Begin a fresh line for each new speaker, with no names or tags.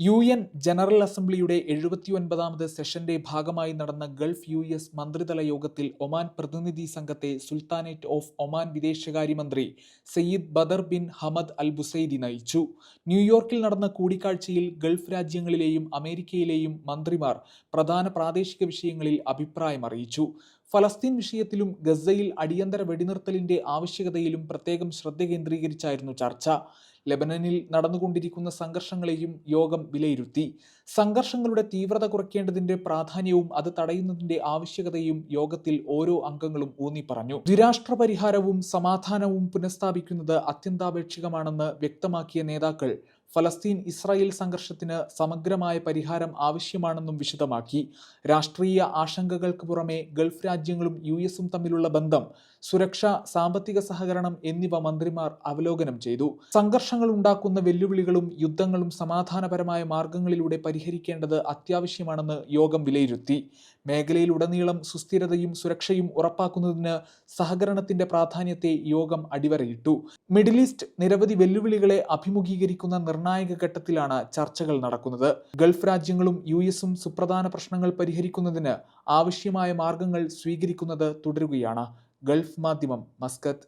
U N general അസംബ്ലിയുടെ എഴുപത്തിയൊൻപതാമത് സെഷന്റെ ഭാഗമായി നടന്ന ഗൾഫ് യു എസ് മന്ത്രിതല യോഗത്തിൽ ഒമാൻ പ്രതിനിധി സംഘത്തെ സുൽത്താനേറ്റ് ഓഫ് ഒമാൻ വിദേശകാര്യമന്ത്രി Sayyid Badr bin Hamad Al Busaidi നയിച്ചു. ന്യൂയോർക്കിൽ നടന്ന കൂടിക്കാഴ്ചയിൽ ഗൾഫ് രാജ്യങ്ങളിലെയും അമേരിക്കയിലെയും മന്ത്രിമാർ പ്രധാന പ്രാദേശിക വിഷയങ്ങളിൽ അഭിപ്രായം അറിയിച്ചു ഫലസ്തീൻ വിഷയത്തിലും ഗസയിൽ അടിയന്തര വെടിനിർത്തലിന്റെ ആവശ്യകതയിലും പ്രത്യേകം ശ്രദ്ധ കേന്ദ്രീകരിച്ചായിരുന്നു ചർച്ച. ലെബനനിൽ നടന്നുകൊണ്ടിരിക്കുന്ന സംഘർഷങ്ങളെയും യോഗം വിലയിരുത്തി. സംഘർഷങ്ങളുടെ തീവ്രത കുറയ്ക്കേണ്ടതിന്റെ പ്രാധാന്യവും അത് തടയുന്നതിന്റെ ആവശ്യകതയും യോഗത്തിൽ ഓരോ അംഗങ്ങളും ഊന്നി പറഞ്ഞു. ദ്വിരാഷ്ട്ര പരിഹാരവും സമാധാനവും പുനഃസ്ഥാപിക്കുന്നത് അത്യന്താപേക്ഷികമാണെന്ന് വ്യക്തമാക്കിയ നേതാക്കൾ ഫലസ്തീൻ ഇസ്രായേൽ സംഘർഷത്തിന് സമഗ്രമായ പരിഹാരം ആവശ്യമാണെന്നും വിശദമാക്കി. രാഷ്ട്രീയ ആശങ്കകൾക്ക് പുറമെ ഗൾഫ് രാജ്യങ്ങളും യു എസും തമ്മിലുള്ള ബന്ധം സുരക്ഷ സാമ്പത്തിക സഹകരണം എന്നിവ മന്ത്രിമാർ അവലോകനം ചെയ്തു. സംഘർഷങ്ങൾ ഉണ്ടാക്കുന്ന വെല്ലുവിളികളും യുദ്ധങ്ങളും സമാധാനപരമായ മാർഗങ്ങളിലൂടെ പരിഹരിക്കേണ്ടത് അത്യാവശ്യമാണെന്ന് യോഗം വിലയിരുത്തി. മേഖലയിലുടനീളം സുസ്ഥിരതയും സുരക്ഷയും ഉറപ്പാക്കുന്നതിന് സഹകരണത്തിന്റെ പ്രാധാന്യത്തെ യോഗം അടിവരയിട്ടു. മിഡിൽ ഈസ്റ്റ് നിരവധി വെല്ലുവിളികളെ അഭിമുഖീകരിക്കുന്ന നിർണായക ഘട്ടത്തിലാണ് ചർച്ചകൾ നടക്കുന്നത്. ഗൾഫ് രാജ്യങ്ങളും യു എസും സുപ്രധാന പ്രശ്നങ്ങൾ പരിഹരിക്കുന്നതിന് ആവശ്യമായ മാർഗങ്ങൾ സ്വീകരിക്കുന്നത് തുടരുകയാണ്. ഗൾഫ് മാധ്യമം മസ്കത്ത്.